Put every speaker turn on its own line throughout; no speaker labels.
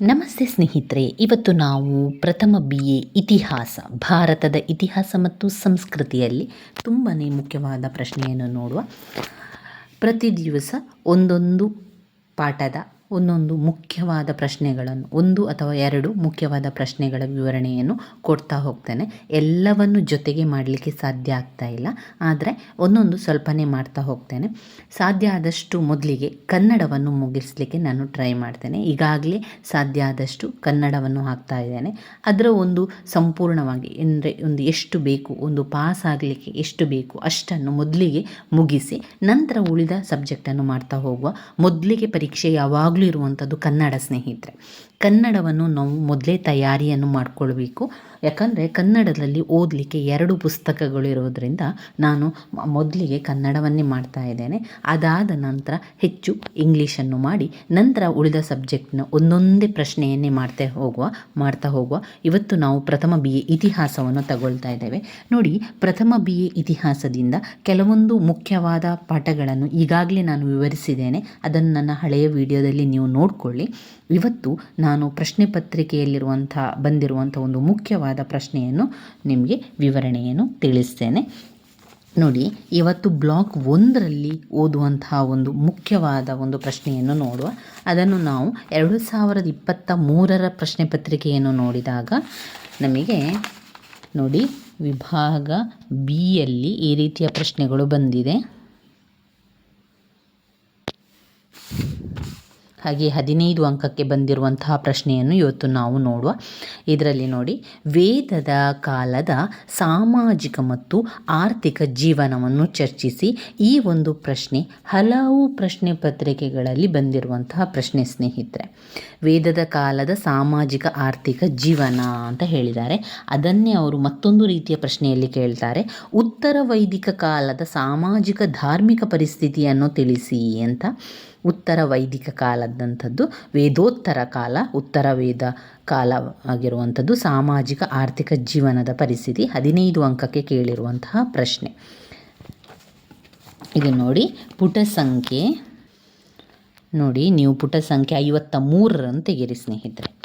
ನಮಸ್ತೆ ಸ್ನೇಹಿತರೆ, ಇವತ್ತು ನಾವು ಪ್ರಥಮ ಬಿ ಎ ಇತಿಹಾಸ, ಭಾರತದ ಇತಿಹಾಸ ಮತ್ತು ಸಂಸ್ಕೃತಿಯಲ್ಲಿ ತುಂಬಾ ಮುಖ್ಯವಾದ ಪ್ರಶ್ನೆಯನ್ನು ನೋಡುವ ಪ್ರತಿ ದಿವಸ ಒಂದೊಂದು ಪಾಠದ ಒಂದೊಂದು ಮುಖ್ಯವಾದ ಪ್ರಶ್ನೆಗಳನ್ನು, ಒಂದು ಅಥವಾ ಎರಡು ಮುಖ್ಯವಾದ ಪ್ರಶ್ನೆಗಳ ವಿವರಣೆಯನ್ನು ಕೊಡ್ತಾ ಹೋಗ್ತೇನೆ. ಎಲ್ಲವನ್ನು ಜೊತೆಗೆ ಮಾಡಲಿಕ್ಕೆ ಸಾಧ್ಯ ಆಗ್ತಾ ಇಲ್ಲ. ಆದರೆ ಒಂದೊಂದು ಸ್ವಲ್ಪನೇ ಮಾಡ್ತಾ ಹೋಗ್ತೇನೆ. ಸಾಧ್ಯ ಆದಷ್ಟು ಮೊದಲಿಗೆ ಕನ್ನಡವನ್ನು ಮುಗಿಸಲಿಕ್ಕೆ ನಾನು ಟ್ರೈ ಮಾಡ್ತೇನೆ. ಈಗಾಗಲೇ ಸಾಧ್ಯ ಆದಷ್ಟು ಕನ್ನಡವನ್ನು ಹಾಕ್ತಾ ಇದ್ದೇನೆ. ಅದರ ಒಂದು ಸಂಪೂರ್ಣವಾಗಿ ಅಂದರೆ ಒಂದು ಎಷ್ಟು ಬೇಕು, ಒಂದು ಪಾಸ್ ಆಗಲಿಕ್ಕೆ ಎಷ್ಟು ಬೇಕು ಅಷ್ಟನ್ನು ಮೊದಲಿಗೆ ಮುಗಿಸಿ ನಂತರ ಉಳಿದ ಸಬ್ಜೆಕ್ಟನ್ನು ಮಾಡ್ತಾ ಹೋಗುವ. ಮೊದಲಿಗೆ ಪರೀಕ್ಷೆ ಯಾವಾಗಲೂ ಇರುವಂಥದ್ದು ಕನ್ನಡ ಸ್ನೇಹಿತರೆ. ಕನ್ನಡವನ್ನು ನಾವು ಮೊದಲೇ ತಯಾರಿಯನ್ನು ಮಾಡಿಕೊಳ್ಬೇಕು. ಯಾಕಂದರೆ ಕನ್ನಡದಲ್ಲಿ ಓದಲಿಕ್ಕೆ ಎರಡು ಪುಸ್ತಕಗಳು ಇರೋದರಿಂದ ನಾನು ಮೊದಲಿಗೆ ಕನ್ನಡವನ್ನೇ ಮಾಡ್ತಾ ಇದ್ದೇನೆ. ಅದಾದ ನಂತರ ಹೆಚ್ಚು ಇಂಗ್ಲೀಷನ್ನು ಮಾಡಿ, ನಂತರ ಉಳಿದ ಸಬ್ಜೆಕ್ಟ್ನ ಒಂದೊಂದೇ ಪ್ರಶ್ನೆಯನ್ನೇ ಮಾಡ್ತಾ ಹೋಗುವ ಮಾಡ್ತಾ ಹೋಗುವ. ಇವತ್ತು ನಾವು ಪ್ರಥಮ ಬಿ ಎ ಇತಿಹಾಸವನ್ನು ತಗೊಳ್ತಾ ಇದ್ದೇವೆ. ನೋಡಿ, ಪ್ರಥಮ ಬಿ ಎ ಇತಿಹಾಸದಿಂದ ಕೆಲವೊಂದು ಮುಖ್ಯವಾದ ಪಾಠಗಳನ್ನು ಈಗಾಗಲೇ ನಾನು ವಿವರಿಸಿದ್ದೇನೆ. ಅದನ್ನು ನನ್ನ ಹಳೆಯ ವಿಡಿಯೋದಲ್ಲಿ ನೀವು ನೋಡಿಕೊಳ್ಳಿ. ಇವತ್ತು ನಾನು ಪ್ರಶ್ನೆ ಪತ್ರಿಕೆಯಲ್ಲಿರುವಂಥ, ಬಂದಿರುವಂಥ ಒಂದು ಮುಖ್ಯವಾದ ಪ್ರಶ್ನೆಯನ್ನು ನಿಮಗೆ ವಿವರಣೆಯನ್ನು ತಿಳಿಸ್ತೇನೆ. ನೋಡಿ, ಇವತ್ತು ಬ್ಲಾಕ್ ಒಂದರಲ್ಲಿ ಓದುವಂತಹ ಒಂದು ಮುಖ್ಯವಾದ ಒಂದು ಪ್ರಶ್ನೆಯನ್ನು ನೋಡುವ. ಅದನ್ನು ನಾವು ಎರಡು ಸಾವಿರದ ಇಪ್ಪತ್ತ ಮೂರರ ಪ್ರಶ್ನೆ ಪತ್ರಿಕೆಯನ್ನು ನೋಡಿದಾಗ ನಮಗೆ ನೋಡಿ, ವಿಭಾಗ ಬಿಯಲ್ಲಿ ಈ ರೀತಿಯ ಪ್ರಶ್ನೆಗಳು ಬಂದಿದೆ. ಹಾಗೆ ಹದಿನೈದು ಅಂಕಕ್ಕೆ ಬಂದಿರುವಂತಹ ಪ್ರಶ್ನೆಯನ್ನು ಇವತ್ತು ನಾವು ನೋಡುವ. ಇದರಲ್ಲಿ ನೋಡಿ, ವೇದದ ಕಾಲದ ಸಾಮಾಜಿಕ ಮತ್ತು ಆರ್ಥಿಕ ಜೀವನವನ್ನು ಚರ್ಚಿಸಿ. ಈ ಒಂದು ಪ್ರಶ್ನೆ ಹಲವು ಪ್ರಶ್ನೆ ಪತ್ರಿಕೆಗಳಲ್ಲಿ ಬಂದಿರುವಂತಹ ಪ್ರಶ್ನೆ ಸ್ನೇಹಿತರೆ. ವೇದದ ಕಾಲದ ಸಾಮಾಜಿಕ ಆರ್ಥಿಕ ಜೀವನ ಅಂತ ಹೇಳಿದ್ದಾರೆ. ಅದನ್ನೇ ಅವರು ಮತ್ತೊಂದು ರೀತಿಯ ಪ್ರಶ್ನೆಯಲ್ಲಿ ಕೇಳ್ತಾರೆ. ಉತ್ತರ ವೈದಿಕ ಕಾಲದ ಸಾಮಾಜಿಕ ಧಾರ್ಮಿಕ ಪರಿಸ್ಥಿತಿಯನ್ನು ತಿಳಿಸಿ ಅಂತ. ಉತ್ತರ ವೈದಿಕ ಕಾಲದಂಥದ್ದು, ವೇದೋತ್ತರ ಕಾಲ, ಉತ್ತರ ವೇದ ಕಾಲ ಆಗಿರುವಂಥದ್ದು ಸಾಮಾಜಿಕ ಆರ್ಥಿಕ ಜೀವನದ ಪರಿಸ್ಥಿತಿ, ಹದಿನೈದು ಅಂಕಕ್ಕೆ ಕೇಳಿರುವಂತಹ ಪ್ರಶ್ನೆ. ಇದು ನೋಡಿ, ಪುಟ ಸಂಖ್ಯೆ. ನೋಡಿ, ನೀವು ಪುಟ ಸಂಖ್ಯೆ ಐವತ್ತ ಮೂರರನ್ನು ತೆಗೀರಿ ಸ್ನೇಹಿತರೆ.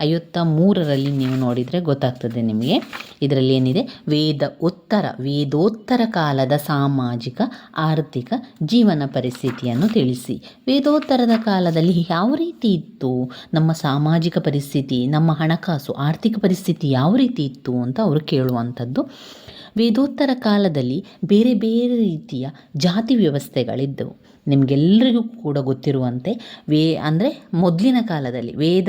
ಐವತ್ತ ಮೂರರಲ್ಲಿ ನೀವು ನೋಡಿದರೆ ಗೊತ್ತಾಗ್ತದೆ ನಿಮಗೆ. ಇದರಲ್ಲಿ ಏನಿದೆ? ವೇದ ಉತ್ತರ, ವೇದೋತ್ತರ ಕಾಲದ ಸಾಮಾಜಿಕ, ಆರ್ಥಿಕ ಜೀವನ ಪರಿಸ್ಥಿತಿಯನ್ನು ತಿಳಿಸಿ. ವೇದೋತ್ತರದ ಕಾಲದಲ್ಲಿ ಯಾವ ರೀತಿ ಇತ್ತು? ನಮ್ಮ ಸಾಮಾಜಿಕ ಪರಿಸ್ಥಿತಿ, ನಮ್ಮ ಹಣಕಾಸು, ಆರ್ಥಿಕ ಪರಿಸ್ಥಿತಿ ಯಾವ ರೀತಿ ಇತ್ತು ಅಂತ ಅವರು ಕೇಳುವಂಥದ್ದು. ವೇದೋತ್ತರ ಕಾಲದಲ್ಲಿ ಬೇರೆ ಬೇರೆ ರೀತಿಯ ಜಾತಿ ವ್ಯವಸ್ಥೆಗಳಿದ್ದವು. ನಿಮಗೆಲ್ಲರಿಗೂ ಕೂಡ ಗೊತ್ತಿರುವಂತೆ ವೇ, ಅಂದರೆ ಮೊದಲಿನ ಕಾಲದಲ್ಲಿ, ವೇದ,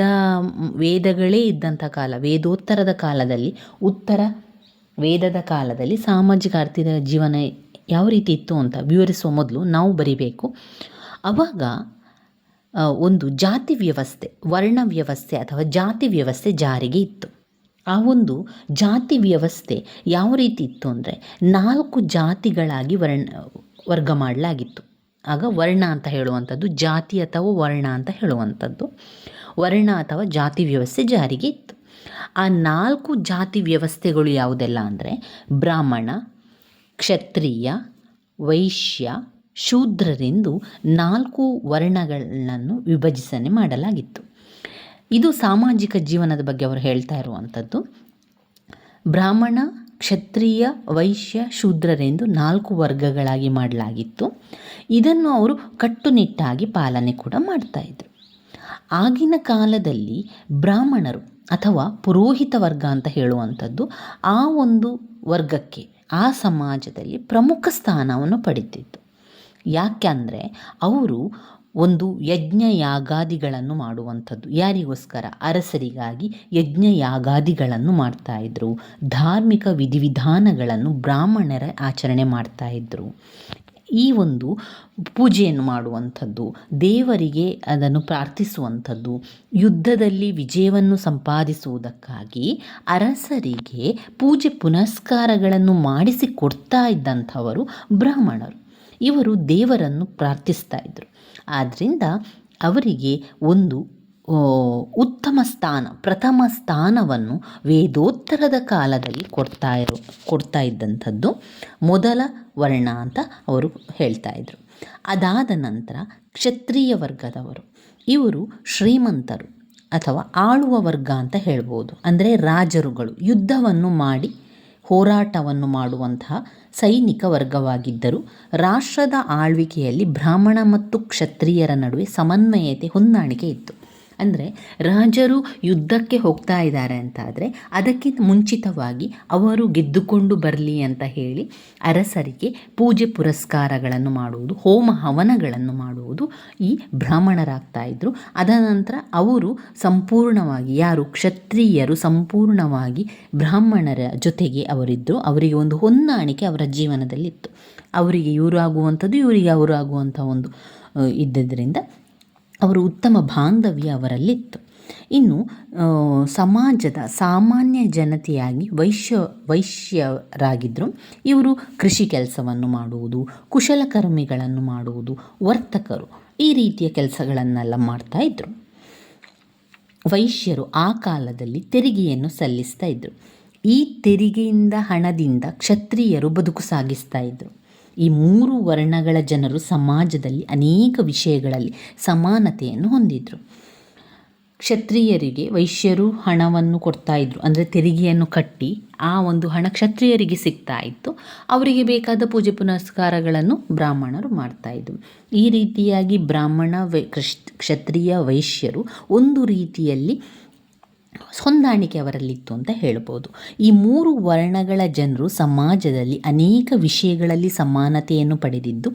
ವೇದಗಳೇ ಇದ್ದಂಥ ಕಾಲ, ವೇದೋತ್ತರದ ಕಾಲದಲ್ಲಿ, ಉತ್ತರ ವೇದದ ಕಾಲದಲ್ಲಿ ಸಾಮಾಜಿಕ ಆರ್ಥಿಕ ಜೀವನ ಯಾವ ರೀತಿ ಇತ್ತು ಅಂತ ವಿವರಿಸುವ ಮೊದಲು ನಾವು ಬರಿಬೇಕು. ಆವಾಗ ಒಂದು ಜಾತಿ ವ್ಯವಸ್ಥೆ, ವರ್ಣ ವ್ಯವಸ್ಥೆ ಅಥವಾ ಜಾತಿ ವ್ಯವಸ್ಥೆ ಜಾರಿಗೆ ಇತ್ತು. ಆ ಒಂದು ಜಾತಿ ವ್ಯವಸ್ಥೆ ಯಾವ ರೀತಿ ಇತ್ತು ಅಂದರೆ ನಾಲ್ಕು ಜಾತಿಗಳಾಗಿ ವರ್ಣ, ವರ್ಗ ಮಾಡಲಾಗಿತ್ತು. ಆಗ ವರ್ಣ ಅಂತ ಹೇಳುವಂಥದ್ದು, ಜಾತಿ ಅಥವಾ ವರ್ಣ ಅಂತ ಹೇಳುವಂಥದ್ದು. ವರ್ಣ ಅಥವಾ ಜಾತಿ ವ್ಯವಸ್ಥೆ ಜಾರಿಗೆ ಇತ್ತು. ಆ ನಾಲ್ಕು ಜಾತಿ ವ್ಯವಸ್ಥೆಗಳು ಯಾವುದೆಲ್ಲ ಅಂದರೆ, ಬ್ರಾಹ್ಮಣ, ಕ್ಷತ್ರಿಯ, ವೈಶ್ಯ, ಶೂದ್ರರೆಂದು ನಾಲ್ಕು ವರ್ಣಗಳನ್ನು ವಿಭಜಿಸನೆ ಮಾಡಲಾಗಿತ್ತು. ಇದು ಸಾಮಾಜಿಕ ಜೀವನದ ಬಗ್ಗೆ ಅವರು ಹೇಳ್ತಾ ಇರುವಂಥದ್ದು. ಬ್ರಾಹ್ಮಣ ಕ್ಷತ್ರಿಯ ವೈಶ್ಯ ಶೂದ್ರರೆಂದು ನಾಲ್ಕು ವರ್ಗಗಳಾಗಿ ಮಾಡಲಾಗಿತ್ತು. ಇದನ್ನು ಅವರು ಕಟ್ಟುನಿಟ್ಟಾಗಿ ಪಾಲನೆ ಕೂಡ ಮಾಡ್ತಾಯಿದ್ರು ಆಗಿನ ಕಾಲದಲ್ಲಿ ಬ್ರಾಹ್ಮಣರು ಅಥವಾ ಪುರೋಹಿತ ವರ್ಗ ಅಂತ ಹೇಳುವಂಥದ್ದು ಆ ಒಂದು ವರ್ಗಕ್ಕೆ, ಆ ಸಮಾಜದಲ್ಲಿ ಪ್ರಮುಖ ಸ್ಥಾನವನ್ನು ಪಡಿತಿತ್ತು ಯಾಕೆಂದರೆ ಅವರು ಒಂದು ಯಜ್ಞ ಯಾಗಾದಿಗಳನ್ನು ಮಾಡುವಂಥದ್ದು. ಯಾರಿಗೋಸ್ಕರ? ಅರಸರಿಗಾಗಿ ಯಜ್ಞ ಯಾಗಾದಿಗಳನ್ನು ಮಾಡ್ತಾಯಿದ್ರು ಧಾರ್ಮಿಕ ವಿಧಿವಿಧಾನಗಳನ್ನು ಬ್ರಾಹ್ಮಣರ ಆಚರಣೆ ಮಾಡ್ತಾ ಇದ್ದರು ಈ ಒಂದು ಪೂಜೆಯನ್ನು ಮಾಡುವಂಥದ್ದು, ದೇವರಿಗೆ ಅದನ್ನು ಪ್ರಾರ್ಥಿಸುವಂಥದ್ದು, ಯುದ್ಧದಲ್ಲಿ ವಿಜಯವನ್ನು ಸಂಪಾದಿಸುವುದಕ್ಕಾಗಿ ಅರಸರಿಗೆ ಪೂಜೆ ಪುನಸ್ಕಾರಗಳನ್ನು ಮಾಡಿಸಿ ಕೊಡ್ತಾ ಇದ್ದಂಥವರು ಬ್ರಾಹ್ಮಣರು. ಇವರು ದೇವರನ್ನು ಪ್ರಾರ್ಥಿಸ್ತಾ ಇದ್ದರು ಆದ್ದರಿಂದ ಅವರಿಗೆ ಒಂದು ಉತ್ತಮ ಸ್ಥಾನ, ಪ್ರಥಮ ಸ್ಥಾನವನ್ನು ವೇದೋತ್ತರದ ಕಾಲದಲ್ಲಿ ಕೊಡ್ತಾ ಇರು, ಕೊಡ್ತಾ ಇದ್ದಂಥದ್ದು ಮೊದಲ ವರ್ಣ ಅಂತ ಅವರು ಹೇಳ್ತಾ ಇದ್ರು. ಅದಾದ ನಂತರ ಕ್ಷತ್ರಿಯ ವರ್ಗದವರು, ಇವರು ಶ್ರೀಮಂತರು ಅಥವಾ ಆಳುವ ವರ್ಗ ಅಂತ ಹೇಳ್ಬೋದು. ಅಂದರೆ ರಾಜರುಗಳು, ಯುದ್ಧವನ್ನು ಮಾಡಿ ಹೋರಾಟವನ್ನು ಮಾಡುವಂತಹ ಸೈನಿಕ ವರ್ಗವಾಗಿದ್ದರು. ರಾಷ್ಟ್ರದ ಆಳ್ವಿಕೆಯಲ್ಲಿ ಬ್ರಾಹ್ಮಣ ಮತ್ತು ಕ್ಷತ್ರಿಯರ ನಡುವೆ ಸಮನ್ವಯತೆ ಹೊಂದಾಣಿಕೆ ಇತ್ತು. ಅಂದರೆ ರಾಜರು ಯುದ್ಧಕ್ಕೆ ಹೋಗ್ತಾ ಇದ್ದಾರೆ ಅಂತಾದರೆ ಅದಕ್ಕಿಂತ ಮುಂಚಿತವಾಗಿ ಅವರು ಗೆದ್ದುಕೊಂಡು ಬರಲಿ ಅಂತ ಹೇಳಿ ಅರಸರಿಗೆ ಪೂಜೆ ಪುರಸ್ಕಾರಗಳನ್ನು ಮಾಡುವುದು ಹೋಮ ಹವನಗಳನ್ನು ಮಾಡುವುದು ಈ ಬ್ರಾಹ್ಮಣರಾಗ್ತಾ ಇದ್ದರು ಅದನಂತರ ಅವರು ಸಂಪೂರ್ಣವಾಗಿ ಯಾರು ಕ್ಷತ್ರಿಯರು ಸಂಪೂರ್ಣವಾಗಿ ಬ್ರಾಹ್ಮಣರ ಜೊತೆಗೆ ಅವರಿದ್ದರು ಅವರಿಗೆ ಒಂದು ಹೊಂದಾಣಿಕೆ ಅವರ ಜೀವನದಲ್ಲಿತ್ತು. ಅವರಿಗೆ ಇವರು ಆಗುವಂಥದ್ದು ಇವರಿಗೆ ಅವರು ಆಗುವಂಥ ಒಂದು ಆ, ಇದ್ದದ್ರಿಂದ ಅವರು ಉತ್ತಮ ಬಾಂಧವ್ಯ ಅವರಲ್ಲಿತ್ತು. ಇನ್ನು ಸಮಾಜದ ಸಾಮಾನ್ಯ ಜನತೆಯಾಗಿ ವೈಶ್ಯ ವೈಶ್ಯರಾಗಿದ್ದರು ಇವರು ಕೃಷಿ ಕೆಲಸವನ್ನು ಮಾಡುವುದು, ಕುಶಲಕರ್ಮಿಗಳನ್ನು ಮಾಡುವುದು, ವರ್ತಕರು ಈ ರೀತಿಯ ಕೆಲಸಗಳನ್ನೆಲ್ಲ ಮಾಡ್ತಾ ಇದ್ದರು ವೈಶ್ಯರು ಆ ಕಾಲದಲ್ಲಿ ತೆರಿಗೆಯನ್ನು ಸಲ್ಲಿಸ್ತಾ ಇದ್ದರು ಈ ತೆರಿಗೆಯಿಂದ ಹಣದಿಂದ ಕ್ಷತ್ರಿಯರು ಬದುಕು ಸಾಗಿಸ್ತಾ ಇದ್ದರು ಈ ಮೂರು ವರ್ಣಗಳ ಜನರು ಸಮಾಜದಲ್ಲಿ ಅನೇಕ ವಿಷಯಗಳಲ್ಲಿ ಸಮಾನತೆಯನ್ನು ಹೊಂದಿದ್ರು. ಕ್ಷತ್ರಿಯರಿಗೆ ವೈಶ್ಯರು ಹಣವನ್ನು ಕೊಡ್ತಾ ಇದ್ರು. ಅಂದರೆ ತೆರಿಗೆಯನ್ನು ಕಟ್ಟಿ ಆ ಒಂದು ಹಣ ಕ್ಷತ್ರಿಯರಿಗೆ ಸಿಗ್ತಾ ಇತ್ತು. ಅವರಿಗೆ ಬೇಕಾದ ಪೂಜೆ ಪುನಸ್ಕಾರಗಳನ್ನು ಬ್ರಾಹ್ಮಣರು ಮಾಡ್ತಾ ಇದ್ರು. ಈ ರೀತಿಯಾಗಿ ಬ್ರಾಹ್ಮಣ ಕ್ಷತ್ರಿಯ ವೈಶ್ಯರು ಒಂದು ರೀತಿಯಲ್ಲಿ ಹೊಂದಾಣಿಕೆ ಅವರಲ್ಲಿತ್ತು ಅಂತ ಹೇಳ್ಬೋದು. ಈ ಮೂರು ವರ್ಣಗಳ ಜನರು ಸಮಾಜದಲ್ಲಿ ಅನೇಕ ವಿಷಯಗಳಲ್ಲಿ ಸಮಾನತೆಯನ್ನು ಪಡೆದಿದ್ದು,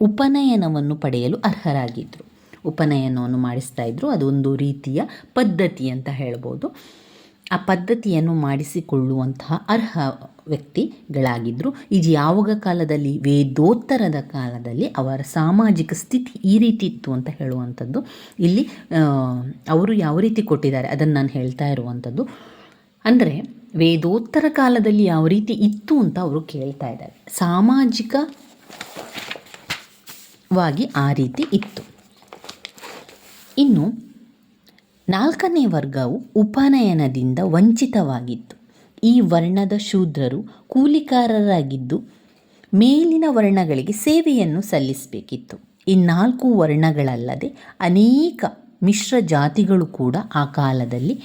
ಉಪನಯನವನ್ನು ಪಡೆಯಲು ಅರ್ಹರಾಗಿದ್ದರು ಉಪನಯನವನ್ನು ಮಾಡಿಸ್ತಾ ಇದ್ದರು ಅದೊಂದು ರೀತಿಯ ಪದ್ಧತಿ ಅಂತ ಹೇಳ್ಬೋದು. ಆ ಪದ್ಧತಿಯನ್ನು ಮಾಡಿಸಿಕೊಳ್ಳುವಂತಹ ಅರ್ಹ ವ್ಯಕ್ತಿಗಳಾಗಿದ್ದರು ಇದು ಯಾವಾಗ ಕಾಲದಲ್ಲಿ, ವೇದೋತ್ತರದ ಕಾಲದಲ್ಲಿ ಅವರ ಸಾಮಾಜಿಕ ಸ್ಥಿತಿ ಈ ರೀತಿ ಇತ್ತು ಅಂತ ಹೇಳುವಂಥದ್ದು. ಇಲ್ಲಿ ಅವರು ಯಾವ ರೀತಿ ಕೊಟ್ಟಿದ್ದಾರೆ ಅದನ್ನು ನಾನು ಹೇಳ್ತಾ ಇರುವಂಥದ್ದು. ಅಂದರೆ, ವೇದೋತ್ತರ ಕಾಲದಲ್ಲಿ ಯಾವ ರೀತಿ ಇತ್ತು ಅಂತ ಅವರು ಕೇಳ್ತಾ ಇದ್ದಾರೆ. ಸಾಮಾಜಿಕವಾಗಿ ಆ ರೀತಿ ಇತ್ತು. ಇನ್ನು, ನಾಲ್ಕನೇ ವರ್ಗವು ಉಪನಯನದಿಂದ ವಂಚಿತವಾಗಿತ್ತು. ಈ ವರ್ಣದ ಶೂದ್ರರು ಕೂಲಿಕಾರರಾಗಿದ್ದು ಮೇಲಿನ ವರ್ಣಗಳಿಗೆ ಸೇವೆಯನ್ನು ಸಲ್ಲಿಸಬೇಕಿತ್ತು. ಈ ನಾಲ್ಕು ವರ್ಣಗಳಲ್ಲದೆ ಅನೇಕ ಮಿಶ್ರ ಜಾತಿಗಳು ಕೂಡ ಆ ಕಾಲದಲ್ಲಿ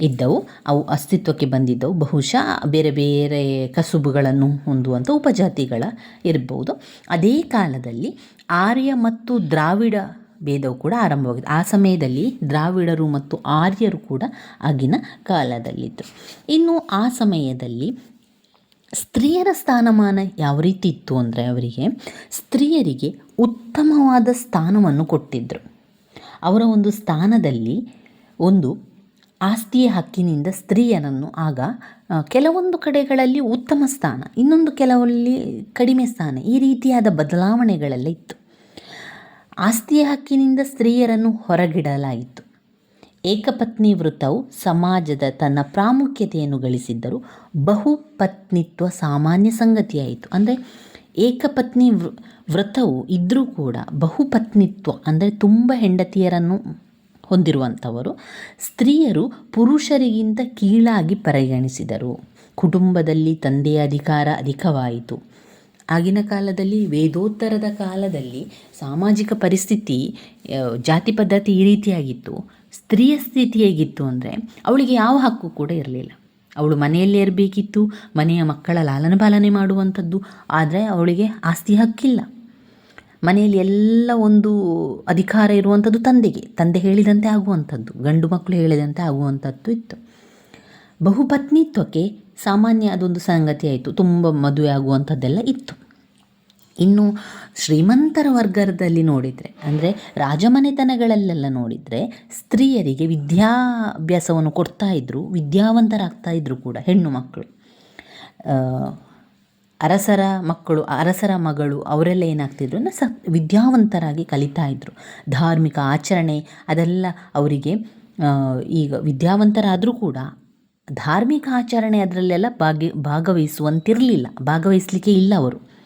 ಇದ್ದವು. ಅವು ಅಸ್ತಿತ್ವಕ್ಕೆ ಬಂದಿದ್ದವು. ಬಹುಶಃ ಬೇರೆ ಬೇರೆ ಕಸುಬುಗಳನ್ನು ಹೊಂದುವಂಥ ಉಪಜಾತಿಗಳ ಇರ್ಬೋದು. ಅದೇ ಕಾಲದಲ್ಲಿ ಆರ್ಯ ಮತ್ತು ದ್ರಾವಿಡ ಭೇದವು ಕೂಡ ಆರಂಭವಾಗಿದೆ. ಆ ಸಮಯದಲ್ಲಿ ದ್ರಾವಿಡರು ಮತ್ತು ಆರ್ಯರು ಕೂಡ ಆಗಿನ ಕಾಲದಲ್ಲಿದ್ದರು. ಇನ್ನು ಆ ಸಮಯದಲ್ಲಿ ಸ್ತ್ರೀಯರ ಸ್ಥಾನಮಾನ ಯಾವ ರೀತಿ ಇತ್ತು ಅಂದರೆ ಅವರಿಗೆ ಸ್ತ್ರೀಯರಿಗೆ ಉತ್ತಮವಾದ ಸ್ಥಾನವನ್ನು ಕೊಟ್ಟಿದ್ದರು ಅವರ ಒಂದು ಸ್ಥಾನದಲ್ಲಿ ಒಂದು ಆಸ್ತಿಯ ಹಕ್ಕಿನಿಂದ ಸ್ತ್ರೀಯರನ್ನು ಆಗ ಕೆಲವೊಂದು ಕಡೆಗಳಲ್ಲಿ ಉತ್ತಮ ಸ್ಥಾನ, ಇನ್ನೊಂದು ಕೆಲವಲ್ಲಿ ಕಡಿಮೆ ಸ್ಥಾನ ಈ ರೀತಿಯಾದ ಬದಲಾವಣೆಗಳೆಲ್ಲ ಇತ್ತು. ಆಸ್ತಿಯ ಹಕ್ಕಿನಿಂದ ಸ್ತ್ರೀಯರನ್ನು ಹೊರಗಿಡಲಾಯಿತು. ಏಕಪತ್ನಿ ವೃತ್ತವು ಸಮಾಜದ ತನ್ನ ಪ್ರಾಮುಖ್ಯತೆಯನ್ನು ಗಳಿಸಿದ್ದರೂ ಬಹುಪತ್ನಿತ್ವ ಸಾಮಾನ್ಯ ಸಂಗತಿಯಾಯಿತು. ಅಂದರೆ ಏಕಪತ್ನಿ ವ್ರತವು ಇದ್ದರೂ ಕೂಡ ಬಹುಪತ್ನಿತ್ವ ಅಂದರೆ ತುಂಬ ಹೆಂಡತಿಯರನ್ನು ಹೊಂದಿರುವಂಥವರು ಸ್ತ್ರೀಯರು ಪುರುಷರಿಗಿಂತ ಕೀಳಾಗಿ ಪರಿಗಣಿಸಿದರು. ಕುಟುಂಬದಲ್ಲಿ ತಂದೆಯ ಅಧಿಕಾರ ಅಧಿಕವಾಯಿತು. ಆಗಿನ ಕಾಲದಲ್ಲಿ, ವೇದೋತ್ತರದ ಕಾಲದಲ್ಲಿ ಸಾಮಾಜಿಕ ಪರಿಸ್ಥಿತಿ ಜಾತಿ ಪದ್ಧತಿ ಈ ರೀತಿಯಾಗಿತ್ತು. ಸ್ತ್ರೀಯ ಸ್ಥಿತಿ ಹೇಗಿತ್ತು ಅಂದರೆ, ಅವಳಿಗೆ ಯಾವ ಹಕ್ಕು ಕೂಡ ಇರಲಿಲ್ಲ. ಅವಳು ಮನೆಯಲ್ಲೇ ಇರಬೇಕಿತ್ತು, ಮನೆಯ ಮಕ್ಕಳ ಲಾಲನ ಪಾಲನೆ ಮಾಡುವಂಥದ್ದು, ಆದರೆ ಅವಳಿಗೆ ಆಸ್ತಿ ಹಕ್ಕಿಲ್ಲ. ಮನೆಯಲ್ಲಿ ಎಲ್ಲ ಒಂದು ಅಧಿಕಾರ ಇರುವಂಥದ್ದು ತಂದೆಗೆ, ತಂದೆ ಹೇಳಿದಂತೆ ಆಗುವಂಥದ್ದು, ಗಂಡು ಮಕ್ಕಳು ಹೇಳಿದಂತೆ ಆಗುವಂಥದ್ದು ಇತ್ತು. ಬಹುಪತ್ನಿತ್ವಕ್ಕೆ ಸಾಮಾನ್ಯ ಅದೊಂದು ಸಂಗತಿ ಆಯಿತು. ತುಂಬ ಮದುವೆ ಆಗುವಂಥದ್ದೆಲ್ಲ ಇತ್ತು. ಇನ್ನು ಶ್ರೀಮಂತರ ವರ್ಗದಲ್ಲಿ ನೋಡಿದರೆ, ಅಂದರೆ ರಾಜಮನೆತನಗಳಲ್ಲೆಲ್ಲ ನೋಡಿದರೆ, ಸ್ತ್ರೀಯರಿಗೆ ವಿದ್ಯಾಭ್ಯಾಸವನ್ನು ಕೊಡ್ತಾ ಇದ್ದರು ವಿದ್ಯಾವಂತರಾಗ್ತಾ ಇದ್ದರು ಕೂಡ ಹೆಣ್ಣು ಮಕ್ಕಳು. ಅರಸರ ಮಕ್ಕಳು, ಅರಸರ ಮಗಳು ಅವರೆಲ್ಲ ಏನಾಗ್ತಿದ್ರು ಸ ವಿದ್ಯಾವಂತರಾಗಿ ಕಲಿತಾ ಇದ್ದರು ಧಾರ್ಮಿಕ ಆಚರಣೆ ಅದೆಲ್ಲ ಅವರಿಗೆ ಈಗ ವಿದ್ಯಾವಂತರಾದರೂ ಕೂಡ ಧಾರ್ಮಿಕ ಆಚರಣೆ ಅದರಲ್ಲೆಲ್ಲ ಭಾಗಿ, ಭಾಗವಹಿಸುವಂತಿರಲಿಲ್ಲ. ಭಾಗವಹಿಸಲಿಕ್ಕೆ ಇಲ್ಲ ಅವರು.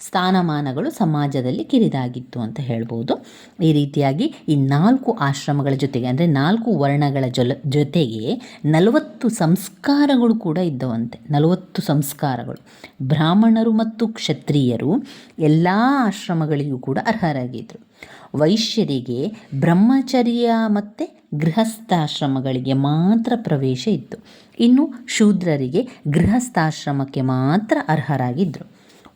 ಸ್ಥಾನಮಾನಗಳು ಸಮಾಜದಲ್ಲಿ ಕಿರಿದಾಗಿತ್ತು ಅಂತ ಹೇಳ್ಬೋದು. ಈ ರೀತಿಯಾಗಿ ಈ ನಾಲ್ಕು ಆಶ್ರಮಗಳ ಜೊತೆಗೆ, ಅಂದರೆ ನಾಲ್ಕು ವರ್ಣಗಳ ಜೊಲ, ಜೊತೆಗೆ ನಲವತ್ತು ಸಂಸ್ಕಾರಗಳು ಕೂಡ ಇದ್ದವಂತೆ. ನಲವತ್ತು ಸಂಸ್ಕಾರಗಳು. ಬ್ರಾಹ್ಮಣರು ಮತ್ತು ಕ್ಷತ್ರಿಯರು ಎಲ್ಲ ಆಶ್ರಮಗಳಿಗೂ ಕೂಡ ಅರ್ಹರಾಗಿದ್ದರು ವೈಶ್ಯರಿಗೆ ಬ್ರಹ್ಮಚರ್ಯ ಮತ್ತು ಗೃಹಸ್ಥಾಶ್ರಮಗಳಿಗೆ ಮಾತ್ರ ಪ್ರವೇಶ ಇತ್ತು. ಇನ್ನು ಶೂದ್ರರಿಗೆ ಗೃಹಸ್ಥಾಶ್ರಮಕ್ಕೆ ಮಾತ್ರ ಅರ್ಹರಾಗಿದ್ದರು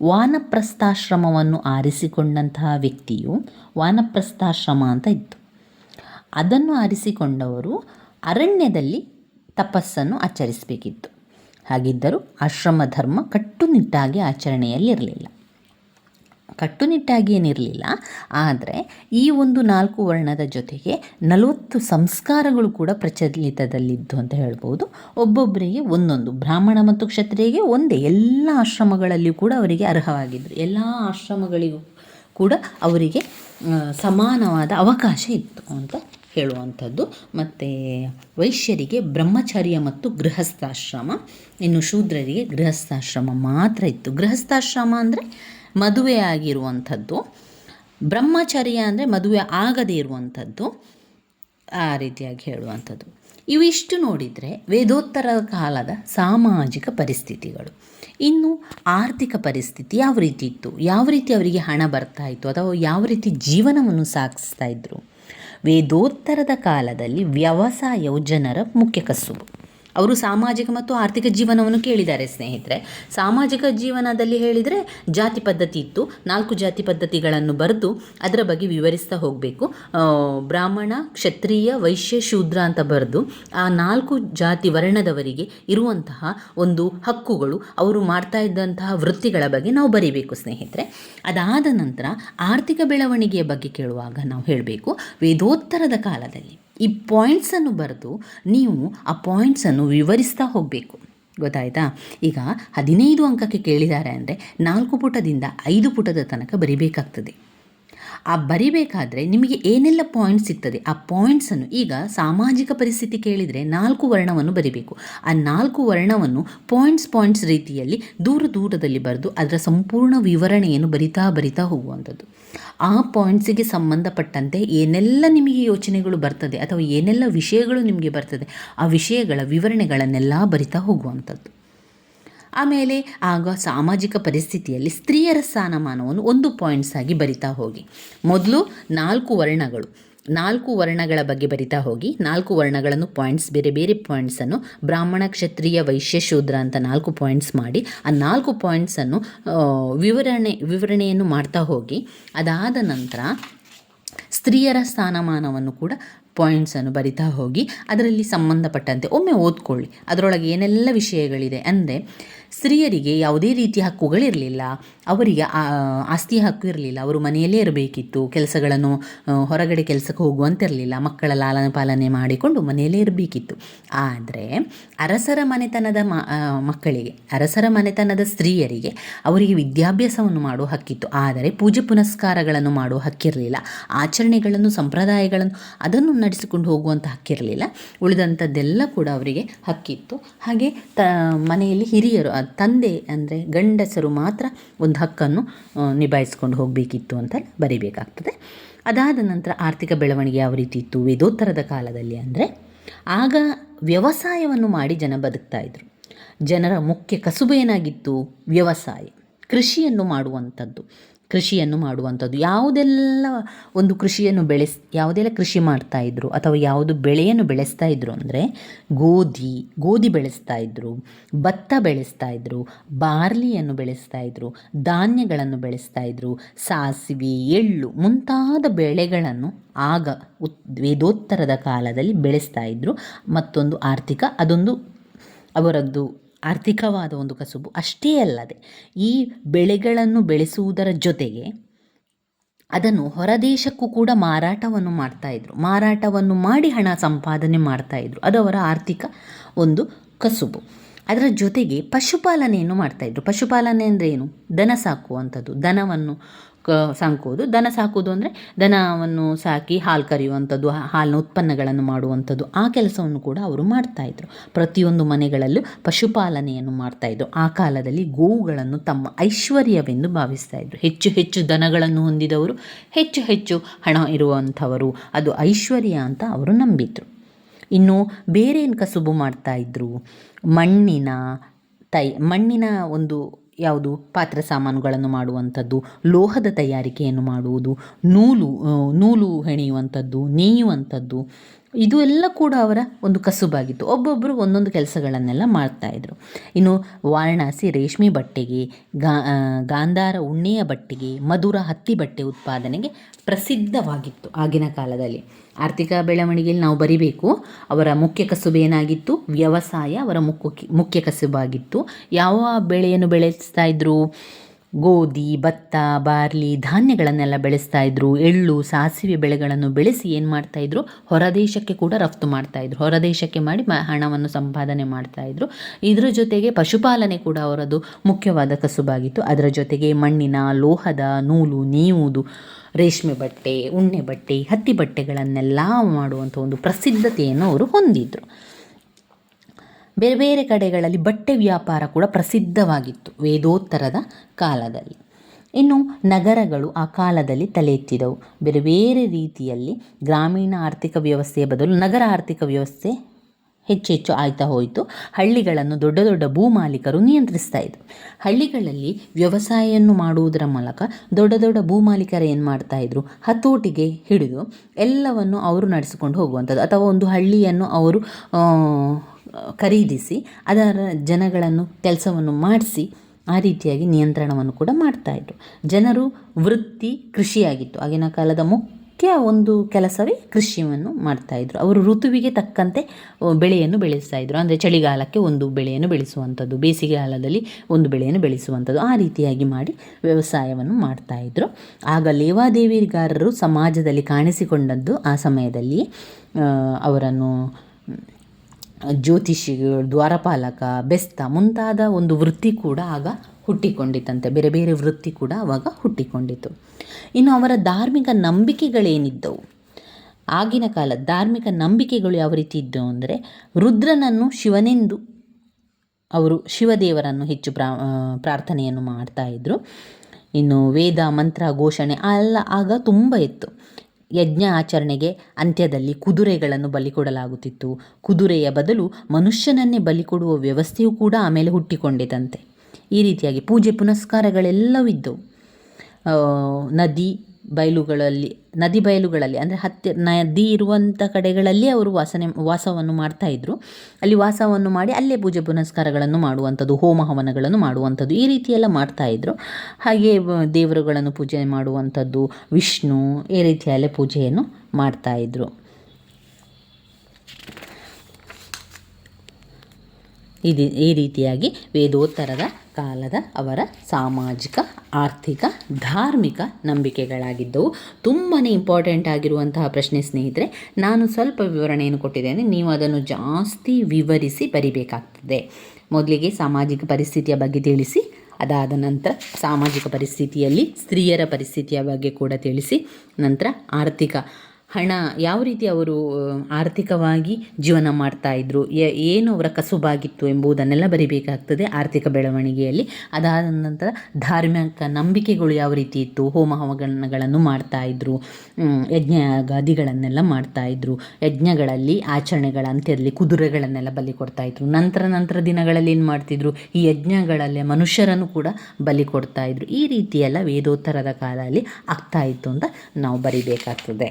ವಾನಪ್ರಸ್ಥಾಶ್ರಮವನ್ನು ಆರಿಸಿಕೊಂಡಂತಹ ವ್ಯಕ್ತಿಯು ವಾನಪ್ರಸ್ಥಾಶ್ರಮ ಅಂತ ಇತ್ತು. ಅದನ್ನು ಆರಿಸಿಕೊಂಡವರು ಅರಣ್ಯದಲ್ಲಿ ತಪಸ್ಸನ್ನು ಆಚರಿಸಬೇಕಿತ್ತು. ಹಾಗಿದ್ದರೂ ಆಶ್ರಮ ಧರ್ಮ ಕಟ್ಟುನಿಟ್ಟಾಗಿ ಆಚರಣೆಯಲ್ಲಿರಲಿಲ್ಲ. ಕಟ್ಟುನಿಟ್ಟಾಗಿ ಏನಿರಲಿಲ್ಲ. ಆದರೆ ಈ ಒಂದು ನಾಲ್ಕು ವರ್ಣದ ಜೊತೆಗೆ ನಲವತ್ತು ಸಂಸ್ಕಾರಗಳು ಕೂಡ ಪ್ರಚಲಿತದಲ್ಲಿದ್ದು ಅಂತ ಹೇಳ್ಬೋದು. ಒಬ್ಬೊಬ್ಬರಿಗೆ ಒಂದೊಂದು, ಬ್ರಾಹ್ಮಣ ಮತ್ತು ಕ್ಷತ್ರಿಯಗೆ ಒಂದೇ, ಎಲ್ಲ ಆಶ್ರಮಗಳಲ್ಲಿಯೂ ಕೂಡ ಅವರಿಗೆ ಅರ್ಹವಾಗಿದ್ದರು. ಎಲ್ಲ ಆಶ್ರಮಗಳಿಗೂ ಕೂಡ ಅವರಿಗೆ ಸಮಾನವಾದ ಅವಕಾಶ ಇತ್ತು ಅಂತ ಹೇಳುವಂಥದ್ದು. ಮತ್ತು ವೈಶ್ಯರಿಗೆ ಬ್ರಹ್ಮಚರ್ಯ ಮತ್ತು ಗೃಹಸ್ಥಾಶ್ರಮ, ಇನ್ನು ಶೂದ್ರರಿಗೆ ಗೃಹಸ್ಥಾಶ್ರಮ ಮಾತ್ರ ಇತ್ತು. ಗೃಹಸ್ಥಾಶ್ರಮ ಅಂದರೆ ಮದುವೆ ಆಗಿರುವಂಥದ್ದು. ಬ್ರಹ್ಮಚರ್ಯ ಅಂದರೆ ಮದುವೆ ಆಗದೇ ಇರುವಂಥದ್ದು ಆ ರೀತಿಯಾಗಿ ಹೇಳುವಂಥದ್ದು. ಇವಿಷ್ಟು ನೋಡಿದರೆ ವೇದೋತ್ತರ ಕಾಲದ ಸಾಮಾಜಿಕ ಪರಿಸ್ಥಿತಿಗಳು. ಇನ್ನು ಆರ್ಥಿಕ ಪರಿಸ್ಥಿತಿ ಯಾವ ರೀತಿ ಇತ್ತು? ಯಾವ ರೀತಿ ಅವರಿಗೆ ಹಣ ಬರ್ತಾ ಇತ್ತು? ಅಥವಾ ಯಾವ ರೀತಿ ಜೀವನವನ್ನು ಸಾಗಿಸ್ತಾ ಇದ್ದರು ವೇದೋತ್ತರದ ಕಾಲದಲ್ಲಿ ವ್ಯವಸಾಯವು ಜನರ ಮುಖ್ಯ ಕಸುಬು. ಅವರು ಸಾಮಾಜಿಕ ಮತ್ತು ಆರ್ಥಿಕ ಜೀವನವನ್ನು ಕೇಳಿದ್ದಾರೆ, ಸ್ನೇಹಿತರೆ. ಸಾಮಾಜಿಕ ಜೀವನದಲ್ಲಿ ಹೇಳಿದರೆ ಜಾತಿ ಪದ್ಧತಿ ಇತ್ತು. ನಾಲ್ಕು ಜಾತಿ ಪದ್ಧತಿಗಳನ್ನು ಬರೆದು ಅದರ ಬಗ್ಗೆ ವಿವರಿಸ್ತಾ ಹೋಗಬೇಕು. ಬ್ರಾಹ್ಮಣ, ಕ್ಷತ್ರಿಯ, ವೈಶ್ಯ, ಶೂದ್ರ ಅಂತ ಬರೆದು ಆ ನಾಲ್ಕು ಜಾತಿ ವರ್ಣದವರಿಗೆ ಇರುವಂತಹ ಒಂದು ಹಕ್ಕುಗಳು, ಅವರು ಮಾಡ್ತಾ ಇದ್ದಂತಹ ವೃತ್ತಿಗಳ ಬಗ್ಗೆ ನಾವು ಬರೀಬೇಕು, ಸ್ನೇಹಿತರೆ. ಅದಾದ ನಂತರ ಆರ್ಥಿಕ ಬೆಳವಣಿಗೆಯ ಬಗ್ಗೆ ಕೇಳುವಾಗ ನಾವು ಹೇಳಬೇಕು. ವೇದೋತ್ತರದ ಕಾಲದಲ್ಲಿ ಈ ಪಾಯಿಂಟ್ಸನ್ನು ಬರೆದು ನೀವು ಆ ಪಾಯಿಂಟ್ಸನ್ನು ವಿವರಿಸ್ತಾ ಹೋಗಬೇಕು. ಗೊತ್ತಾಯ್ತಾ? ಈಗ ಹದಿನೈದು ಅಂಕಕ್ಕೆ ಕೇಳಿದ್ದಾರೆ ಅಂದರೆ ನಾಲ್ಕು ಪುಟದಿಂದ ಐದು ಪುಟದ ತನಕ ಬರಿಬೇಕಾಗ್ತದೆ. ಆ ಬರಿಬೇಕಾದ್ರೆ ನಿಮಗೆ ಏನೆಲ್ಲ ಪಾಯಿಂಟ್ಸ್ ಸಿಗ್ತದೆ, ಆ ಪಾಯಿಂಟ್ಸನ್ನು ಈಗ ಸಾಮಾಜಿಕ ಪರಿಸ್ಥಿತಿ ಕೇಳಿದರೆ ನಾಲ್ಕು ವರ್ಣವನ್ನು ಬರಿಬೇಕು. ಆ ನಾಲ್ಕು ವರ್ಣವನ್ನು ಪಾಯಿಂಟ್ಸ್ ಪಾಯಿಂಟ್ಸ್ ರೀತಿಯಲ್ಲಿ ದೂರ ದೂರದಲ್ಲಿ ಬರೆದು ಅದರ ಸಂಪೂರ್ಣ ವಿವರಣೆಯನ್ನು ಬರಿತಾ ಬರಿತಾ ಹೋಗುವಂಥದ್ದು. ಆ ಪಾಯಿಂಟ್ಸಿಗೆ ಸಂಬಂಧಪಟ್ಟಂತೆ ಏನೆಲ್ಲ ನಿಮಗೆ ಯೋಚನೆಗಳು ಬರ್ತದೆ ಅಥವಾ ಏನೆಲ್ಲ ವಿಷಯಗಳು ನಿಮಗೆ ಬರ್ತದೆ, ಆ ವಿಷಯಗಳ ವಿವರಣೆಗಳನ್ನೆಲ್ಲ ಬರಿತಾ ಹೋಗುವಂಥದ್ದು. ಆಮೇಲೆ ಆಗ ಸಾಮಾಜಿಕ ಪರಿಸ್ಥಿತಿಯಲ್ಲಿ ಸ್ತ್ರೀಯರ ಸ್ಥಾನಮಾನವನ್ನು ಒಂದು ಪಾಯಿಂಟ್ಸ್ ಆಗಿ ಬರಿತಾ ಹೋಗಿ. ಮೊದಲು ನಾಲ್ಕು ವರ್ಣಗಳು. ನಾಲ್ಕು ವರ್ಣಗಳ ಬಗ್ಗೆ ಬರಿತಾ ಹೋಗಿ. ನಾಲ್ಕು ವರ್ಣಗಳನ್ನು ಪಾಯಿಂಟ್ಸ್ ಬೇರೆ ಬೇರೆ ಪಾಯಿಂಟ್ಸನ್ನು ಬ್ರಾಹ್ಮಣ, ಕ್ಷತ್ರಿಯ, ವೈಶ್ಯ, ಶೂದ್ರ ಅಂತ ನಾಲ್ಕು ಪಾಯಿಂಟ್ಸ್ ಮಾಡಿ, ಆ ನಾಲ್ಕು ಪಾಯಿಂಟ್ಸನ್ನು ವಿವರಣೆ, ವಿವರಣೆಯನ್ನು ಮಾಡ್ತಾ ಹೋಗಿ. ಅದಾದ ನಂತರ ಸ್ತ್ರೀಯರ ಸ್ಥಾನಮಾನವನ್ನು ಕೂಡ ಪಾಯಿಂಟ್ಸನ್ನು ಬರಿತಾ ಹೋಗಿ. ಅದರಲ್ಲಿ ಸಂಬಂಧಪಟ್ಟಂತೆ ಒಮ್ಮೆ ಓದ್ಕೊಳ್ಳಿ. ಅದರೊಳಗೆ ಏನೆಲ್ಲ ವಿಷಯಗಳಿದೆ ಅಂದರೆ ಸ್ತ್ರೀಯರಿಗೆ ಯಾವುದೇ ರೀತಿಯ ಹಕ್ಕುಗಳಿರಲಿಲ್ಲ. ಅವರಿಗೆ ಆಸ್ತಿ ಹಕ್ಕು ಇರಲಿಲ್ಲ. ಅವರು ಮನೆಯಲ್ಲೇ ಇರಬೇಕಿತ್ತು. ಕೆಲಸಗಳನ್ನು ಹೊರಗಡೆ ಕೆಲಸಕ್ಕೆ ಹೋಗುವಂತಿರಲಿಲ್ಲ. ಮಕ್ಕಳ ಲಾಲನ ಪಾಲನೆ ಮಾಡಿಕೊಂಡು ಮನೆಯಲ್ಲೇ ಇರಬೇಕಿತ್ತು. ಆದರೆ, ಅರಸರ ಮನೆತನದ ಮಕ್ಕಳಿಗೆ, ಅರಸರ ಮನೆತನದ ಸ್ತ್ರೀಯರಿಗೆ ಅವರಿಗೆ ವಿದ್ಯಾಭ್ಯಾಸವನ್ನು ಮಾಡುವ ಹಕ್ಕಿತ್ತು. ಆದರೆ, ಪೂಜೆ ಪುನಸ್ಕಾರಗಳನ್ನು ಮಾಡುವ ಹಕ್ಕಿರಲಿಲ್ಲ. ಆಚರಣೆಗಳನ್ನು, ಸಂಪ್ರದಾಯಗಳನ್ನು, ಅದನ್ನು ನಡೆಸಿಕೊಂಡು ಹೋಗುವಂಥ ಹಕ್ಕಿರಲಿಲ್ಲ. ಉಳಿದಂಥದ್ದೆಲ್ಲ ಕೂಡ ಅವರಿಗೆ ಹಕ್ಕಿತ್ತು. ಹಾಗೆ, ತ, ಮನೆಯಲ್ಲಿ ಹಿರಿಯರು ತಂದೆ ಅಂದರೆ ಗಂಡಸರು ಮಾತ್ರ ಒಂದು ಹಕ್ಕನ್ನು ನಿಭಾಯಿಸ್ಕೊಂಡು ಹೋಗಬೇಕಿತ್ತು ಅಂತ ಬರೀಬೇಕಾಗ್ತದೆ. ಅದಾದ ನಂತರ ಆರ್ಥಿಕ ಬೆಳವಣಿಗೆ ಯಾವ ರೀತಿ ಇತ್ತು, ವೇದೋತ್ತರದ ಕಾಲದಲ್ಲಿ ಅಂದರೆ ಆಗ ವ್ಯವಸಾಯವನ್ನು ಮಾಡಿ ಜನ ಬದುಕ್ತಾ ಇದ್ರು. ಜನರ ಮುಖ್ಯ ಕಸುಬು ಏನಾಗಿತ್ತು, ವ್ಯವಸಾಯ, ಕೃಷಿಯನ್ನು ಮಾಡುವಂಥದ್ದು. ಕೃಷಿಯನ್ನು ಮಾಡುವಂಥದ್ದು. ಯಾವುದೆಲ್ಲ ಒಂದು ಕೃಷಿಯನ್ನು ಬೆಳೆಸ್, ಯಾವುದೆಲ್ಲ ಕೃಷಿ ಮಾಡ್ತಾ ಇದ್ದರು ಅಥವಾ ಯಾವುದು ಬೆಳೆಯನ್ನು ಬೆಳೆಸ್ತಾ ಇದ್ದರು ಅಂದರೆ ಗೋಧಿ ಗೋಧಿ ಬೆಳೆಸ್ತಾ ಇದ್ದರು ಭತ್ತ ಬೆಳೆಸ್ತಾ ಇದ್ದರು ಬಾರ್ಲಿಯನ್ನು ಬೆಳೆಸ್ತಾ ಇದ್ದರು ಧಾನ್ಯಗಳನ್ನು ಬೆಳೆಸ್ತಾ ಇದ್ದರು ಸಾಸಿವೆ, ಎಳ್ಳು ಮುಂತಾದ ಬೆಳೆಗಳನ್ನು ಆಗ ಉತ್, ವೇದೋತ್ತರದ ಕಾಲದಲ್ಲಿ ಬೆಳೆಸ್ತಾ ಇದ್ದರು ಮತ್ತೊಂದು ಆರ್ಥಿಕ, ಅದೊಂದು ಅವರದ್ದು ಆರ್ಥಿಕವಾದ ಒಂದು ಕಸುಬು. ಅಷ್ಟೇ ಅಲ್ಲದೆ ಈ ಬೆಳೆಗಳನ್ನು ಬೆಳೆಸುವುದರ ಜೊತೆಗೆ ಅದನ್ನು ಹೊರದೇಶಕ್ಕೂ ಕೂಡ ಮಾರಾಟವನ್ನು ಮಾಡ್ತಾಯಿದ್ರು ಮಾರಾಟವನ್ನು ಮಾಡಿ ಹಣ ಸಂಪಾದನೆ ಮಾಡ್ತಾಯಿದ್ರು ಅದು ಅವರ ಆರ್ಥಿಕ ಒಂದು ಕಸುಬು. ಅದರ ಜೊತೆಗೆ ಪಶುಪಾಲನೆಯನ್ನು ಮಾಡ್ತಾಯಿದ್ರು ಪಶುಪಾಲನೆ ಅಂದರೆ ಏನು? ದನ ಸಾಕುವಂಥದ್ದು. ದನವನ್ನು ಕ ಸಾಕೋದು ದನ ಸಾಕೋದು ಅಂದರೆ ದನವನ್ನು ಸಾಕಿ ಹಾಲು ಕರೆಯುವಂಥದ್ದು ಹಾಲಿನ ಉತ್ಪನ್ನಗಳನ್ನು ಮಾಡುವಂಥದ್ದು. ಆ ಕೆಲಸವನ್ನು ಕೂಡ ಅವರು ಮಾಡ್ತಾಯಿದ್ರು ಪ್ರತಿಯೊಂದು ಮನೆಗಳಲ್ಲೂ ಪಶುಪಾಲನೆಯನ್ನು ಮಾಡ್ತಾಯಿದ್ರು ಆ ಕಾಲದಲ್ಲಿ ಗೋವುಗಳನ್ನು ತಮ್ಮ ಐಶ್ವರ್ಯವೆಂದು ಭಾವಿಸ್ತಾಯಿದ್ರು ಹೆಚ್ಚು ಹೆಚ್ಚು ದನಗಳನ್ನು ಹೊಂದಿದವರು, ಹೆಚ್ಚು ಹೆಚ್ಚು ಹಣ ಇರುವಂಥವರು. ಅದು ಐಶ್ವರ್ಯ ಅಂತ ಅವರು ನಂಬಿದ್ರು. ಇನ್ನು ಬೇರೆ ಏನು ಕಸುಬು ಮಾಡ್ತಾಯಿದ್ರು ಮಣ್ಣಿನ ತೈ, ಮಣ್ಣಿನ ಒಂದು ಯಾವುದು? ಪಾತ್ರ ಸಾಮಾನುಗಳನ್ನು ಮಾಡುವಂಥದ್ದು ಲೋಹದ ತಯಾರಿಕೆಯನ್ನು ಮಾಡುವುದು ನೂಲು ನೂಲು ಹೆಣೆಯುವಂಥದ್ದು ನೇಯುವಂಥದ್ದು ಇದು ಎಲ್ಲ ಕೂಡ ಅವರ ಒಂದು ಕಸುಬಾಗಿತ್ತು. ಒಬ್ಬೊಬ್ಬರು ಒಂದೊಂದು ಕೆಲಸಗಳನ್ನೆಲ್ಲ ಮಾಡ್ತಾಯಿದ್ರು ಇನ್ನು ವಾರಣಾಸಿ ರೇಷ್ಮೆ ಬಟ್ಟೆಗೆ ಗಾಂಧಾರ ಉಣ್ಣೆಯ ಬಟ್ಟೆಗೆ, ಮಧುರ ಹತ್ತಿ ಬಟ್ಟೆ ಉತ್ಪಾದನೆಗೆ ಪ್ರಸಿದ್ಧವಾಗಿತ್ತು ಆಗಿನ ಕಾಲದಲ್ಲಿ. ಆರ್ಥಿಕ ಬೆಳವಣಿಗೆಯಲ್ಲಿ ನಾವು ಬರಿಬೇಕು, ಅವರ ಮುಖ್ಯ ಕಸುಬು ಏನಾಗಿತ್ತು ವ್ಯವಸಾಯ ಅವರ ಮುಖ್ಯ ಮುಖ್ಯ ಕಸುಬಾಗಿತ್ತು. ಯಾವ ಬೆಳೆಯನ್ನು ಬೆಳೆಸ್ತಾ ಇದ್ರು? ಗೋಧಿ, ಭತ್ತ, ಬಾರ್ಲಿ ಧಾನ್ಯಗಳನ್ನೆಲ್ಲ ಬೆಳೆಸ್ತಾ ಇದ್ರು. ಎಳ್ಳು, ಸಾಸಿವೆ ಬೆಳೆಗಳನ್ನು ಬೆಳೆಸಿ ಏನು ಮಾಡ್ತಾ ಇದ್ರು? ಹೊರದೇಶಕ್ಕೆ ಕೂಡ ರಫ್ತು ಮಾಡ್ತಾ ಇದ್ರು. ಹೊರದೇಶಕ್ಕೆ ಮಾಡಿ ಮ, ಹಣವನ್ನು ಸಂಪಾದನೆ ಮಾಡ್ತಾ ಇದ್ರು. ಇದರ ಜೊತೆಗೆ ಪಶುಪಾಲನೆ ಕೂಡ ಅವರದು ಮುಖ್ಯವಾದ ಕಸುಬಾಗಿತ್ತು. ಅದರ ಜೊತೆಗೆ ಮಣ್ಣಿನ ಲೋಹದ ನೂಲು, ನೀವುದು, ರೇಷ್ಮೆ ಬಟ್ಟೆ, ಉಣ್ಣೆ ಬಟ್ಟೆ, ಹತ್ತಿ ಬಟ್ಟೆಗಳನ್ನೆಲ್ಲ ಮಾಡುವಂಥ ಒಂದು ಪ್ರಸಿದ್ಧತೆಯನ್ನು ಅವರು ಹೊಂದಿದ್ರು. ಬೇರೆ ಬೇರೆ ಕಡೆಗಳಲ್ಲಿ ಬಟ್ಟೆ ವ್ಯಾಪಾರ ಕೂಡ ಪ್ರಸಿದ್ಧವಾಗಿತ್ತು ವೇದೋತ್ತರದ ಕಾಲದಲ್ಲಿ. ಇನ್ನು ನಗರಗಳು ಆ ಕಾಲದಲ್ಲಿ ತಲೆ ಎತ್ತಿದವು ಬೇರೆ ಬೇರೆ ರೀತಿಯಲ್ಲಿ ಗ್ರಾಮೀಣ ಆರ್ಥಿಕ ವ್ಯವಸ್ಥೆಯ ಬದಲು ನಗರ ಆರ್ಥಿಕ ವ್ಯವಸ್ಥೆ ಹೆಚ್ಚು ಹೆಚ್ಚು ಆಯ್ತಾ ಹೋಯಿತು. ಹಳ್ಳಿಗಳನ್ನು ದೊಡ್ಡ ದೊಡ್ಡ ಭೂಮಾಲೀಕರು ನಿಯಂತ್ರಿಸ್ತಾ ಇದ್ರು. ಹಳ್ಳಿಗಳಲ್ಲಿ ವ್ಯವಸಾಯವನ್ನು ಮಾಡುವುದರ ಮೂಲಕ ದೊಡ್ಡ ದೊಡ್ಡ ಭೂಮಾಲೀಕರು ಏನು ಮಾಡ್ತಾ ಇದ್ರು? ಹತೋಟಿಗೆ ಹಿಡಿದು ಎಲ್ಲವನ್ನು ಅವರು ನಡೆಸಿಕೊಂಡು ಹೋಗುವಂಥದ್ದು. ಅಥವಾ ಒಂದು ಹಳ್ಳಿಯನ್ನು ಅವರು ಖರೀದಿಸಿ, ಅದರ ಜನಗಳನ್ನು, ಕೆಲಸವನ್ನು ಮಾಡಿಸಿ, ಆ ರೀತಿಯಾಗಿ ನಿಯಂತ್ರಣವನ್ನು ಕೂಡ ಮಾಡ್ತಾಯಿದ್ರು ಜನರು ವೃತ್ತಿ ಕೃಷಿಯಾಗಿತ್ತು. ಆಗಿನ ಕಾಲದ ಮುಖ್ಯ ಒಂದು ಕೆಲಸವೇ ಕೃಷಿಯನ್ನು ಮಾಡ್ತಾಯಿದ್ರು ಅವರು ಋತುವಿಗೆ ತಕ್ಕಂತೆ ಬೆಳೆಯನ್ನು ಬೆಳೆಸ್ತಾಯಿದ್ರು ಅಂದರೆ ಚಳಿಗಾಲಕ್ಕೆ ಒಂದು ಬೆಳೆಯನ್ನು ಬೆಳೆಸುವಂಥದ್ದು, ಬೇಸಿಗೆಗಾಲದಲ್ಲಿ ಒಂದು ಬೆಳೆಯನ್ನು ಬೆಳೆಸುವಂಥದ್ದು, ಆ ರೀತಿಯಾಗಿ ಮಾಡಿ ವ್ಯವಸಾಯವನ್ನು ಮಾಡ್ತಾಯಿದ್ರು ಆಗ ಲೇವಾದೇವಿಗಾರರು ಸಮಾಜದಲ್ಲಿ ಕಾಣಿಸಿಕೊಂಡದ್ದು ಆ ಸಮಯದಲ್ಲಿ ಅವರನ್ನು ಜ್ಯೋತಿಷಿಗಳು, ದ್ವಾರಪಾಲಕ, ಬೆಸ್ತ ಮುಂತಾದ ಒಂದು ವೃತ್ತಿ ಕೂಡ ಆಗ ಹುಟ್ಟಿಕೊಂಡಿತಂತೆ ಬೇರೆ ಬೇರೆ ವೃತ್ತಿ ಕೂಡ ಆವಾಗ ಹುಟ್ಟಿಕೊಂಡಿತು ಇನ್ನು ಅವರ ಧಾರ್ಮಿಕ ನಂಬಿಕೆಗಳೇನಿದ್ದವು? ಆಗಿನ ಕಾಲ ಧಾರ್ಮಿಕ ನಂಬಿಕೆಗಳು ಯಾವ ರೀತಿ ಇದ್ದವು ಅಂದರೆ, ರುದ್ರನನ್ನು ಶಿವನೆಂದು ಅವರು ಶಿವದೇವರನ್ನು ಹೆಚ್ಚು ಪ್ರಾ ಪ್ರಾರ್ಥನೆಯನ್ನು ಇದ್ದರು ಇನ್ನು ವೇದ, ಮಂತ್ರ, ಘೋಷಣೆ ಅಲ್ಲ, ಆಗ ತುಂಬ ಇತ್ತು. ಯಜ್ಞ ಆಚರಣೆಗೆ ಅಂತ್ಯದಲ್ಲಿ ಕುದುರೆಗಳನ್ನು ಬಲಿಕೊಡಲಾಗುತ್ತಿತ್ತು. ಕುದುರೆಯ ಬದಲು ಮನುಷ್ಯನನ್ನೇ ಬಲಿಕೊಡುವ ವ್ಯವಸ್ಥೆಯೂ ಕೂಡ ಆಮೇಲೆ ಹುಟ್ಟಿಕೊಂಡಿದಂತೆ ಈ ರೀತಿಯಾಗಿ ಪೂಜೆ ಪುನಸ್ಕಾರಗಳೆಲ್ಲವಿದ್ದವು ನದಿ ಬಯಲುಗಳಲ್ಲಿ, ನದಿ ಬಯಲುಗಳಲ್ಲಿ, ಅಂದರೆ ಹತ್ತಿರ ನದಿ ಇರುವಂಥ ಕಡೆಗಳಲ್ಲಿ ಅವರು ವಾಸನೆ, ವಾಸವನ್ನು ಮಾಡ್ತಾ ಇದ್ದರು ಅಲ್ಲಿ ವಾಸವನ್ನು ಮಾಡಿ ಅಲ್ಲೇ ಪೂಜೆ ಪುನಸ್ಕಾರಗಳನ್ನು ಮಾಡುವಂಥದ್ದು ಹೋಮ ಹವನಗಳನ್ನು ಮಾಡುವಂಥದ್ದು, ಈ ರೀತಿಯೆಲ್ಲ ಮಾಡ್ತಾ ಇದ್ದರು ಹಾಗೆ ದೇವರುಗಳನ್ನು ಪೂಜೆ ಮಾಡುವಂಥದ್ದು, ವಿಷ್ಣು, ಈ ರೀತಿಯಲ್ಲೇ ಪೂಜೆಯನ್ನು ಮಾಡ್ತಾ ಇದ್ದರು ಇದು, ಈ ರೀತಿಯಾಗಿ ವೇದೋತ್ತರದ ಕಾಲದ ಅವರ ಸಾಮಾಜಿಕ, ಆರ್ಥಿಕ, ಧಾರ್ಮಿಕ ನಂಬಿಕೆಗಳಾಗಿದ್ದವು. ತುಂಬಾ ಇಂಪಾರ್ಟೆಂಟ್ ಆಗಿರುವಂತಹ ಪ್ರಶ್ನೆ ಸ್ನೇಹಿತರೆ, ನಾನು ಸ್ವಲ್ಪ ವಿವರಣೆಯನ್ನು ಕೊಟ್ಟಿದ್ದೇನೆ. ನೀವು ಅದನ್ನು ಜಾಸ್ತಿ ವಿವರಿಸಿ ಬರಿಬೇಕಾಗ್ತದೆ. ಮೊದಲಿಗೆ ಸಾಮಾಜಿಕ ಪರಿಸ್ಥಿತಿಯ ಬಗ್ಗೆ ತಿಳಿಸಿ, ಅದಾದ ನಂತರ ಸಾಮಾಜಿಕ ಪರಿಸ್ಥಿತಿಯಲ್ಲಿ ಸ್ತ್ರೀಯರ ಪರಿಸ್ಥಿತಿಯ ಬಗ್ಗೆ ಕೂಡ ತಿಳಿಸಿ, ನಂತರ ಆರ್ಥಿಕ ಹಣ ಯಾವ ರೀತಿ ಅವರು ಆರ್ಥಿಕವಾಗಿ ಜೀವನ ಮಾಡ್ತಾ ಇದ್ರು ಏನು ಅವರ ಕಸುಬಾಗಿತ್ತು ಎಂಬುದನ್ನೆಲ್ಲ ಬರಿಬೇಕಾಗ್ತದೆ ಆರ್ಥಿಕ ಬೆಳವಣಿಗೆಯಲ್ಲಿ. ಅದಾದ ನಂತರ ಧಾರ್ಮಿಕ ನಂಬಿಕೆಗಳು ಯಾವ ರೀತಿ ಇತ್ತು ಹೋಮ ಹವಗಣಗಳನ್ನು ಮಾಡ್ತಾ ಇದ್ರು ಹ್ಮ್, ಯಜ್ಞ ಗಾದಿಗಳನ್ನೆಲ್ಲ ಮಾಡ್ತಾ ಇದ್ರು ಯಜ್ಞಗಳಲ್ಲಿ ಆಚರಣೆಗಳ ಅಂತ್ಯದಲ್ಲಿ ಕುದುರೆಗಳನ್ನೆಲ್ಲ ಬಲಿ ಕೊಡ್ತಾ ಇದ್ರು. ನಂತರ ನಂತರ ದಿನಗಳಲ್ಲಿ ಏನು ಮಾಡ್ತಿದ್ರು ಈ ಯಜ್ಞಗಳಲ್ಲೇ ಮನುಷ್ಯರನ್ನು ಕೂಡ ಬಲಿ ಕೊಡ್ತಾ ಇದ್ರು. ಈ ರೀತಿಯೆಲ್ಲ ವೇದೋತ್ತರದ ಕಾಲದಲ್ಲಿ ಆಗ್ತಾ ಇತ್ತು ಅಂತ ನಾವು ಬರಿಬೇಕಾಗ್ತದೆ.